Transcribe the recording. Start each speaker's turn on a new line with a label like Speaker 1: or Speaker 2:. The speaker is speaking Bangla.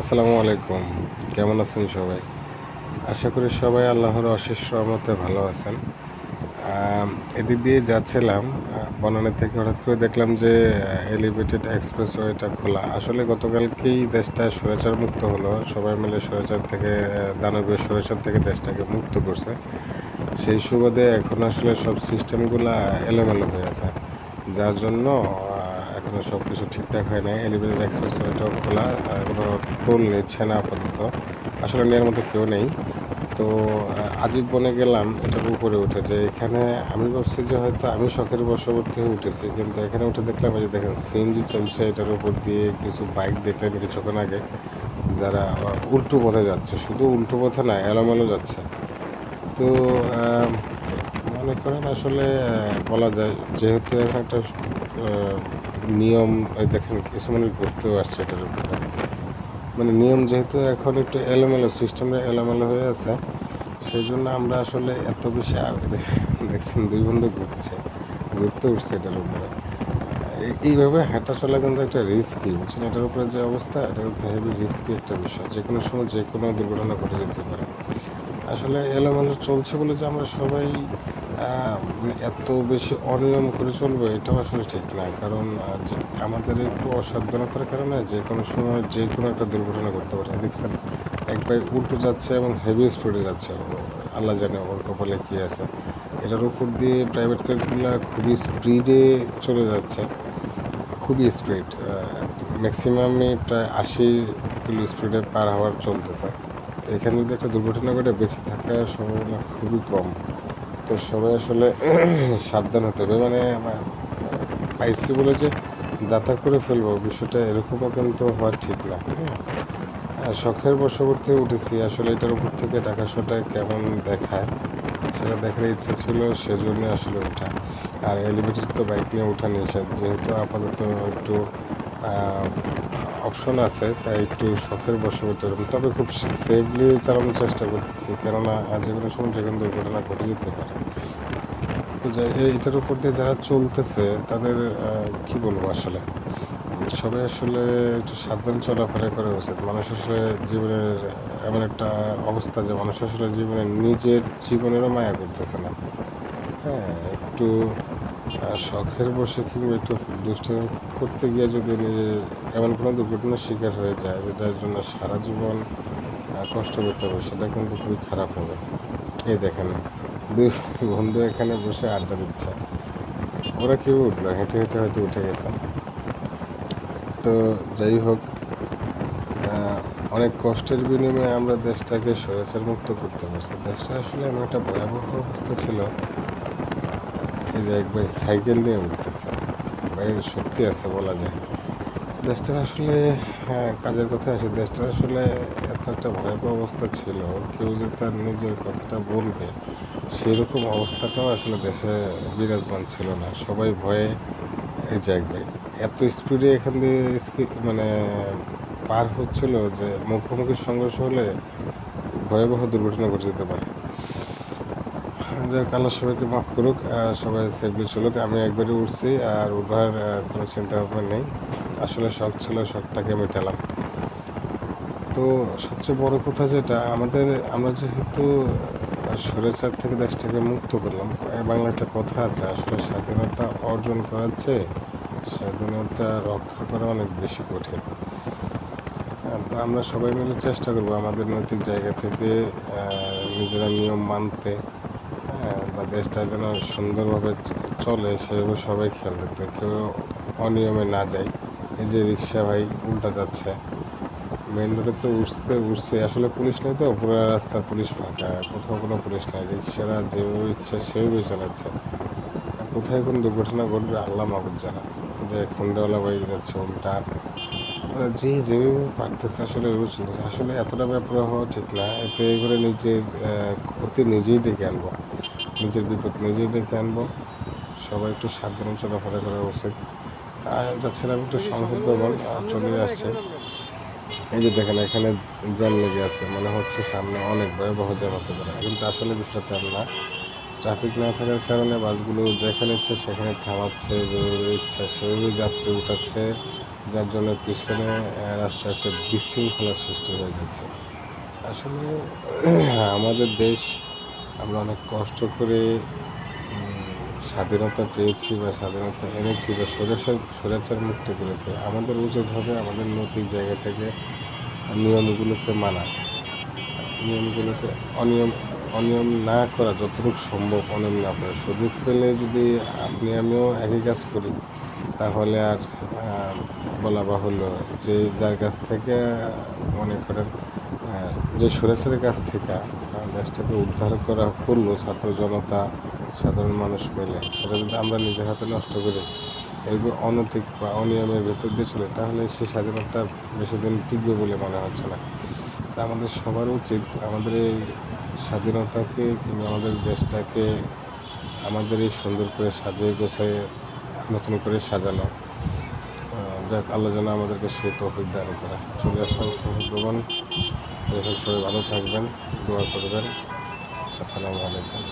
Speaker 1: আসসালামু আলাইকুম। কেমন আছেন সবাই? আশা করি সবাই আল্লাহর অশেষ রহমতে ভালো আছেন। এদিক দিয়ে যাচ্ছিলাম বনানী থেকে হঠাৎ করে দেখলাম যে এলিভেটেড এক্সপ্রেসওয়েটা খোলা। আসলে গতকালকেই দেশটা স্বৈরাচার মুক্ত হলো। সবাই মিলে স্বৈরাচার থেকে দানবীয় স্বৈরাচার থেকে দেশটাকে মুক্ত করছে। সেই সুবাদে এখন আসলে সব সিস্টেমগুলা এলোমেলো হয়ে আছে। যার জন্য আহ, এখনও সব কিছু ঠিকঠাক হয় নাই। এলিভেটেড এক্সপ্রেস ওয়েটাও খোলা কোনো টোল নিচ্ছে না আপাতত। আসলে নেওয়ার মতো কেউ নেই। তো আজিব বনে গেলাম এটার উপরে উঠে যে এখানে আমি ভাবছি যে হয়তো আমি শখের বশবর্তী হয়ে উঠেছি কিন্তু এখানে উঠে দেখলাম যে দেখেন সিএনজি চলছে এটার উপর দিয়ে কিছু বাইক দেখলেন কিছুক্ষণ আগে যারা উল্টো পথে যাচ্ছে। শুধু উল্টো পথে না এলোমেলো যাচ্ছে। তো মনে করেন আসলে বলা যায় যেহেতু এখন একটা নিয়ম দেখেন কিছু মানুষ ঘুরতেও আসছে এটার উপরে। মানে নিয়ম যেহেতু এখন একটু এলোমেলো, সিস্টেমে এলোমেলো হয়ে আছে, সেই জন্য আমরা আসলে এত বেশি দেখছেন দুই বন্ধু ঘুরছে ঘুরতে উঠছে এটার উপরে। এইভাবে হাঁটা চলা কিন্তু একটা রিস্কি বুঝছেন? এটার উপরে যে অবস্থা এটা কিন্তু হেভি রিস্কি একটা বিষয়। যে কোনো সময় যে কোনো দুর্ঘটনা ঘটে যেতে পারে। আসলে এলোমেলো চলছে বলে যে আমরা সবাই এত বেশি অনিয়ম করে চলবো, এটাও আসলে ঠিক না। কারণ আমাদের একটু অসাবধানতার কারণে যে কোনো সময় যে কোনো একটা দুর্ঘটনা ঘটতে পারে। দেখছেন, এক ভাই উল্টো যাচ্ছে এবং হেভি স্পিডে যাচ্ছে। আল্লাহ জানে ওর কপালে কী আছে। এটার উপর দিয়ে প্রাইভেট কারগুলো খুবই স্পিডে চলে যাচ্ছে। খুবই স্পিড ম্যাক্সিমামই প্রায় আশি কিলো স্পিডে পার হওয়ার চলতেছে। এখানে যদি একটা দুর্ঘটনা ঘটে, বেঁচে থাকার সম্ভাবনা খুবই কম। তো সবাই আসলে সাবধান হতে হবে। মানে আমার পাইছি বলে যে যাতা করে ফেলব। বিষয়টা এরকমও কিন্তু হওয়া ঠিক না। হ্যাঁ শখের বশবর্তী উঠেছি। আসলে এটার উপর থেকে টাকা শোটা কেমন দেখায়, সেটা দেখার ইচ্ছা ছিল, সেজন্য আসলে ওঠা। আর এলিভেটেড তো বাইক নিয়ে ওঠা নিষেধ। যেহেতু আপাতত একটু অপশন আছে, তাই একটু শখের বশবর্তী তবে খুব সেফলি চালানোর চেষ্টা করতেছি, কেননা যে কোনো সময় যে কোনো দুর্ঘটনা ঘটে যেতে পারে। তো যাই এটার উপর দিয়ে যারা চলতেছে, তাদের কি বলব আসলে? সবাই আসলে একটু সাবধান চলাফেরা করা উচিত। মানুষ আসলে জীবনের এমন একটা অবস্থা যে মানুষ আসলে জীবনে নিজের জীবনেরও মায়া করতেছে না। হ্যাঁ একটু শখের বসে কিংবা একটু দুষ্টামি করতে গিয়ে যদি নিজের এমন কোনো দুর্ঘটনার শিকার হয়ে যায়, যেটার জন্য সারা জীবন কষ্ট করতে হবে, সেটা কিন্তু খুবই খারাপ হবে। এই দেখেন, দুই বন্ধু এখানে বসে আড্ডা দিচ্ছে। ওরা কেউ উঠল? হেঁটে হেঁটে হয়তো উঠে গেছে। তো যাই হোক অনেক কষ্টের বিনিময়ে আমরা দেশটাকে স্বৈরাচার মুক্ত করতে পারছি। দেশটা আসলে এমন একটা ভয়াবহ অবস্থা ছিল এই যে একবার সাইকেল নিয়ে উঠতেছে। ভাইয়ের শক্তি আছে বলা যায়। দেশটার আসলে হ্যাঁ কাজের কথা আসে। দেশটার আসলে এত একটা ভয়াবহ অবস্থা ছিল। কেউ যে তার নিজের কথাটা বলবে, সেরকম অবস্থাটাও আসলে দেশে বিরাজমান ছিল না। সবাই ভয়ে এই জায়গায় এত স্পিডে এখান দিয়ে মানে পার হচ্ছিল যে মুখোমুখি সংঘর্ষ হলে ভয়াবহ দুর্ঘটনা ঘটে যেতে পারে। আল্লাহ সবাইকে মাফ করুক সবাই সেফলি চলুক। আমি একবারই উঠছি, আর উঠার কোনো চিন্তা ভাবনা নেই। আসলে শখ ছিল, শখটাকে মেটালাম। তো সবচেয়ে বড় কথা যেটা, আমাদের, আমরা যেহেতু স্বৈরাচার থেকে দেশটাকে মুক্ত করলাম বাংলা একটা কথা আছে, আসলে স্বাধীনতা অর্জন করার চেয়ে স্বাধীনতা রক্ষা করা অনেক বেশি কঠিন। তো আমরা সবাই মিলে চেষ্টা করব আমাদের নৈতিক জায়গা থেকে নিজেরা নিয়ম মানতে। দেশটা যেন সুন্দরভাবে চলে, সেভাবে সবাই খেয়াল রাখতে কেউ অনিয়মে না যায় এই যে রিক্সা ভাই উল্টা যাচ্ছে। মেন রোডে তো উঠছে উঠছে। আসলে পুলিশ নেই তো পুরো রাস্তা পুলিশ ফাঁকা। কোথাও কোনো পুলিশ নাই। রিক্সারা যেভাবে ইচ্ছা সেভাবেই চালাচ্ছে। কোথায় কোন দুর্ঘটনা ঘটবে, আল্লাহ মাহবুদ জানা। যে খুন্ডাওয়ালা বাইক যাচ্ছে, উল্টা। যে যেভাবে পারতেছে, আসলে ওইভাবে চলতেছে। আসলে এতটা ব্যাপার হওয়া ঠিক না। এতে করে নিজের ক্ষতি নিজেই ডেকে আনব। নিজের বিপদ নিজেই ডেকে আনব। সবাই একটু সাবধানে চলাফেরা করা উচিত। আর যাচ্ছিলাম একটু আর চলে আসছে। এই যে দেখেন এখানে জ্যাম লেগে আছে। মনে হচ্ছে সামনে অনেক ভয়াবহ জ্যাম হতে পারে। কিন্তু আসলে বিষয়টা তেমন না। ট্রাফিক না থাকার কারণে বাসগুলো যেখানে ইচ্ছে সেখানে থামাচ্ছে যেভাবে ইচ্ছা সেভাবে যাত্রী উঠাচ্ছে। যার জন্য পিছনে আহ, রাস্তায় একটা বিশৃঙ্খলার সৃষ্টি হয়ে যাচ্ছে। আসলে আমাদের দেশ আমরা অনেক কষ্ট করে স্বাধীনতা পেয়েছি বা স্বাধীনতা এনেছি বা স্বৈরাচার স্বৈরাচার মুক্ত করেছে। আমাদের উচিত হবে আমাদের নতুন জায়গা থেকে নিয়মগুলোকে মানা। নিয়মগুলোকে অনিয়ম অনিয়ম না করা যতটুকু সম্ভব অনিয়ম না করা। সুযোগ পেলে যদি আপনি, আমিও একই কাজ করি, তাহলে আর বলা বাহুল্য যে যার কাছ থেকে মনে করেন যে সুরেশের কাছ থেকে দেশটাকে উদ্ধার করা করল ছাত্র জনতা, সাধারণ মানুষ মিলে, সেটা যদি আমরা নিজের হাতে নষ্ট করি এগুলো অনৈতিক বা অনিয়মের ভেতর দিয়ে চলে, তাহলে সেই স্বাধীনতা বেশি দিন টিকবে বলে মনে হচ্ছে না। তা আমাদের সবার উচিত আমাদের এই স্বাধীনতাকে কিংবা আমাদের দেশটাকে আমাদের এই সুন্দর করে সাজিয়ে গোছায়, নতুন করে সাজানো। যাক, আল্লাহ যেন আমাদেরকে সে তৌফিক দান করে। চলে আসলাম সৌভাগ্যবান। সবাই ভালো থাকবেন, দোয়া করবেন। আসসালামু আলাইকুম।